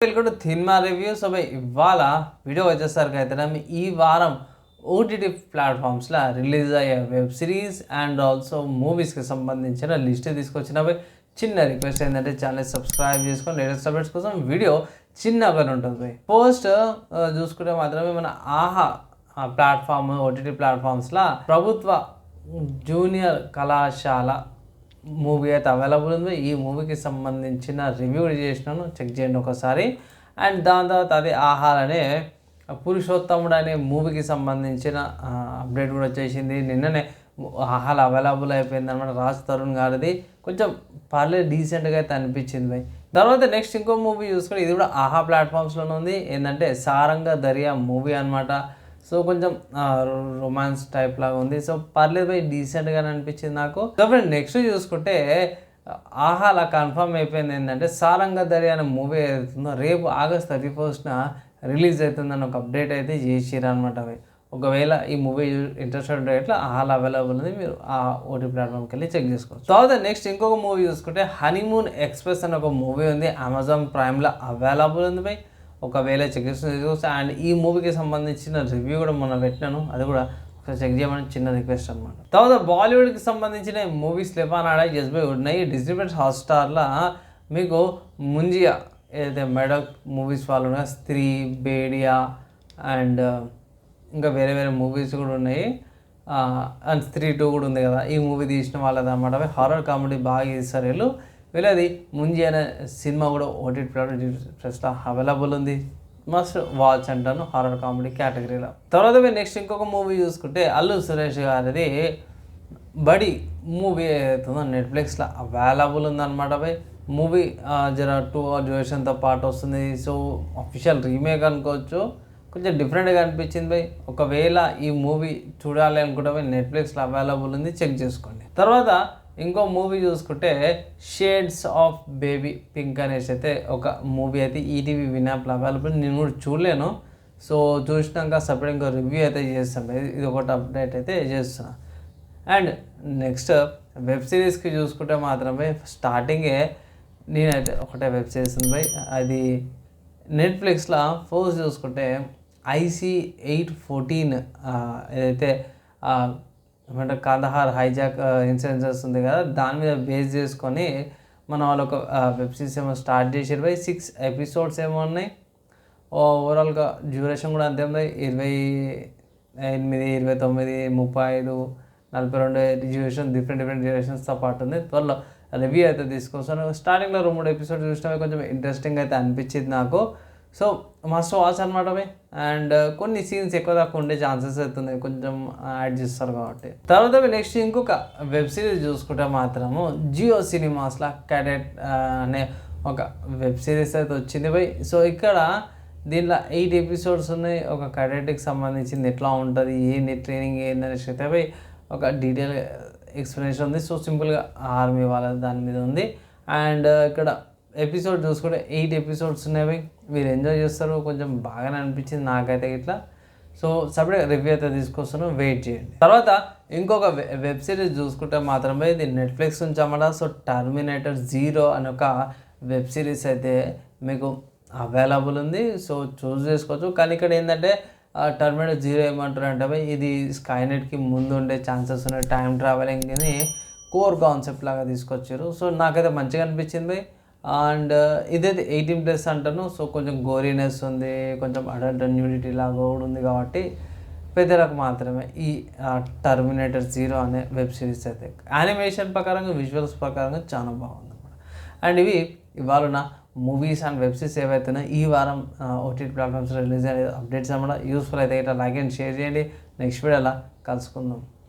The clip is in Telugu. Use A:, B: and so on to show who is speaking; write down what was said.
A: Welcome to cinema review so ఇవాళ వీడియో వచ్చేసరికి అయితే ఈ వారం ఓటీటీ ప్లాట్ఫామ్స్లో రిలీజ్ అయ్యే వెబ్ సిరీస్ అండ్ ఆల్సో మూవీస్కి సంబంధించిన లిస్ట్ తీసుకొచ్చిన చిన్న రిక్వెస్ట్ ఏంటంటే ఛానల్ సబ్స్క్రైబ్ చేసుకొని లేటెస్ట్ అప్డేట్స్ కోసం వీడియో చిన్నగానే ఉంటుంది. పోస్ట్ చూసుకుంటే మాత్రమే మన ఆహా ప్లాట్ఫామ్ ఓటీటీ ప్లాట్ఫామ్స్లో ప్రభుత్వ జూనియర్ కళాశాల మూవీ అయితే అవైలబుల్ ఉంది. ఈ మూవీకి సంబంధించిన రివ్యూ చేసినాను. చెక్ చేయండి ఒకసారి. అండ్ దాని తర్వాత అది ఆహార్ అనే పురుషోత్తముడు అనే మూవీకి సంబంధించిన అప్డేట్ కూడా వచ్చేసింది. నిన్ననే ఆహార్ అవైలబుల్ అయిపోయింది అనమాట రాజ్ తరుణ్ గారిది. కొంచెం పర్లేదు డీసెంట్గా అయితే అనిపించింది భయ్. తర్వాత నెక్స్ట్ ఇంకో మూవీ చూసుకుని ఇది కూడా ఆహా ప్లాట్ఫామ్స్లోనే ఉంది. ఏంటంటే సారంగ దర్యా మూవీ అనమాట సో కొంచెం రొమాన్స్ టైప్ లాగా ఉంది. సో పర్లేదు బై డీసెంట్గానే అనిపించింది నాకు. సో ఫ్రెండ్ నెక్స్ట్ చూసుకుంటే ఆహా అలా కన్ఫర్మ్ అయిపోయింది ఏంటంటే సారంగధరి అనే మూవీ అవుతుందో రేపు ఆగస్ట్ థర్టీ ఫస్ట్న రిలీజ్ అవుతుందని ఒక అప్డేట్ అయితే చేసిరు అనమాట అవి. ఒకవేళ ఈ మూవీ ఇంట్రెస్టెడ్ ఉంటే ఇట్లా ఆల్ అవైలబుల్ ఉంది మీరు ఆ ఓటీ ప్లాట్ఫామ్కి వెళ్ళి చెక్ చేసుకోవచ్చు. తర్వాత నెక్స్ట్ ఇంకొక మూవీ చూసుకుంటే హనీమూన్ ఎక్స్ప్రెస్ అనే ఒక మూవీ ఉంది అమెజాన్ ప్రైమ్లో అవైలబుల్ ఉంది బై. ఒకవేళ చెక్ చేసుకోవచ్చు అండ్ ఈ మూవీకి సంబంధించిన రివ్యూ కూడా మొన్న పెట్టినాను. అది కూడా ఒకసారి చెక్ చేయమని చిన్న రిక్వెస్ట్ అనమాట తర్వాత బాలీవుడ్కి సంబంధించిన మూవీస్ లేపానాడ ఎస్బై ఉన్నాయి. డిస్ట్రిబ్యూట్ హాట్స్టార్లో మీకు ముంజియా ఏదైతే మెడక్ మూవీస్ వాళ్ళు ఉన్నాయి స్త్రీ బేడియా అండ్ ఇంకా వేరే వేరే మూవీస్ కూడా ఉన్నాయి. అండ్ స్త్రీ టూ కూడా ఉంది కదా. ఈ మూవీ తీసిన వాళ్ళది అనమాట హారర్ కామెడీ బాగా తీస్తారు వీళ్ళు. వీళ్ళది. ముంజీ అనే సినిమా కూడా ఓటీటీ ప్లస్లో అవైలబుల్ ఉంది. మస్ట్ వాచ్ అంటాను హారర్ కామెడీ కేటగిరీలో. తర్వాత మీరు నెక్స్ట్ ఇంకొక మూవీ చూసుకుంటే అల్లు సురేష్ గారిది బడి మూవీ అవుతుందో నెట్ఫ్లిక్స్లో అవైలబుల్ ఉందన్నమాట బై. మూవీ జర టూ డ్యూరేషన్తో పాటు వస్తుంది. సో అఫీషియల్ రీమేక్ అనుకోవచ్చు. కొంచెం డిఫరెంట్గా అనిపించింది బై. ఒకవేళ ఈ మూవీ చూడాలి అనుకుంటే నెట్ఫ్లిక్స్లో అవైలబుల్ ఉంది. చెక్ చేసుకోండి. తర్వాత ఇంకో మూవీ చూసుకుంటే షేడ్స్ ఆఫ్ బేబీ పింక్ అనేసి అయితే ఒక మూవీ అయితే ఈటీవీ వినాప్లో అవైలబుల్ నేను కూడా చూడలేను. సో చూసినాక సపరేట్ ఇంకో రివ్యూ అయితే చేస్తాను. ఇది ఒకటి అప్డేట్ అయితే చేస్తున్నా. అండ్ నెక్స్ట్ వెబ్ సిరీస్కి చూసుకుంటే మాత్రమే స్టార్టింగే నేనైతే ఒకటే వెబ్ సిరీస్ ఉంది బై అది నెట్ఫ్లిక్స్లో ఫోర్స్ చూసుకుంటే ఐసీ ఎయిట్ ఫోర్టీన్ ఏదైతే ఏమంటే కాందహార్ హైజాక్ ఇన్సిడెన్సెస్ ఉంది కదా దాని మీద బేస్ చేసుకొని మనం వాళ్ళు ఒక వెబ్ సిరీస్ ఏమో స్టార్ట్ చేసారు బై సిక్స్ ఎపిసోడ్స్ ఏమో ఉన్నాయి. ఓవరాల్గా డ్యూరేషన్ కూడా అంతే ఉంది. ఇరవై ఎనిమిది ఇరవై తొమ్మిది ముప్పై ఐదు నలభై రెండు డ్యూరేషన్ డిఫరెంట్ డిఫరెంట్ డ్యూరేషన్స్తో పాటు ఉంది. త్వరలో రివ్యూ అయితే తీసుకొస్తాను. స్టార్టింగ్లో రెండు మూడు ఎపిసోడ్ చూసినవి కొంచెం ఇంట్రెస్టింగ్ అయితే అనిపించింది నాకు. సో మస్ట్ వాచ్ అనమాట అండ్ uh, కొన్ని సీన్స్ ఎక్కువ దాకా ఉండే ఛాన్సెస్ అవుతున్నాయి కొంచెం uh, యాడ్ చేస్తారు కాబట్టి. తర్వాత నెక్స్ట్ ఇంకొక వెబ్ సిరీస్ చూసుకుంటే మాత్రము జియో సినిమాస్లో క్యాడెట్ uh, అనే ఒక వెబ్ సిరీస్ అయితే వచ్చింది బై సో ఇక్కడ దీంట్లో ఎయిట్ ఎపిసోడ్స్ ఉన్నాయి. ఒక క్యాడెట్కి సంబంధించింది ఎట్లా ఉంటుంది ఏంటి ట్రైనింగ్ ఏందనేసి అయితే పోయి ఒక డీటెయిల్ ఎక్స్ప్లెనేషన్ ఉంది. సో సింపుల్గా ఆర్మీ వాళ్ళ దాని మీద ఉంది. అండ్ ఇక్కడ ఎపిసోడ్ చూసుకుంటే ఎయిట్ ఎపిసోడ్స్ ఉన్నాయి మీరు ఎంజాయ్ చేస్తారు. కొంచెం బాగానే అనిపించింది నాకైతే ఇట్లా. సో సపరేట్ రివ్యూ అయితే తీసుకొస్తాను వెయిట్ చేయండి. తర్వాత ఇంకొక వెబ్ సిరీస్ చూసుకుంటే మాత్రమే ఇది నెట్ఫ్లిక్స్ నుంచి అన్నమాట సో టర్మినేటర్ జీరో అని ఒక వెబ్ సిరీస్ అయితే మీకు అవైలబుల్ ఉంది. సో చూస్ చేసుకోవచ్చు. కానీ ఇక్కడ ఏంటంటే టర్మినేటర్ జీరో ఏమంటారు అంటే ఇది స్కైనెట్కి ముందు ఉండే ఛాన్సెస్ ఉన్నాయి. టైం ట్రావెలింగ్ని కోర్ కాన్సెప్ట్ లాగా తీసుకొచ్చారు. సో నాకైతే మంచిగా అనిపించింది. అండ్ ఇదైతే ఎయిటీన్ ప్లస్ అంటాను. సో కొంచెం గోరీనెస్ ఉంది. కొంచెం అడల్ట్ న్యూడిటీ లాగా కూడా ఉంది కాబట్టి పెద్దలకు మాత్రమే ఈ టర్మినేటర్ జీరో అనే వెబ్ సిరీస్ అయితే యానిమేషన్ ప్రకారంగా విజువల్స్ ప్రకారంగా చాలా బాగుంది అనమాట అండ్ ఇవి ఇవాళ నా మూవీస్ అండ్ వెబ్ సిరీస్ ఏవైతున్నాయో ఈ వారం ఓటీటీ ప్లాట్ఫామ్స్ రిలీజ్ అయ్యే అప్డేట్స్ అన్నమాట యూస్ఫుల్ అయితే ఇట్లా లైక్ అండ్ షేర్ చేయండి. నెక్స్ట్ వీడియోలా కలుసుకుందాం.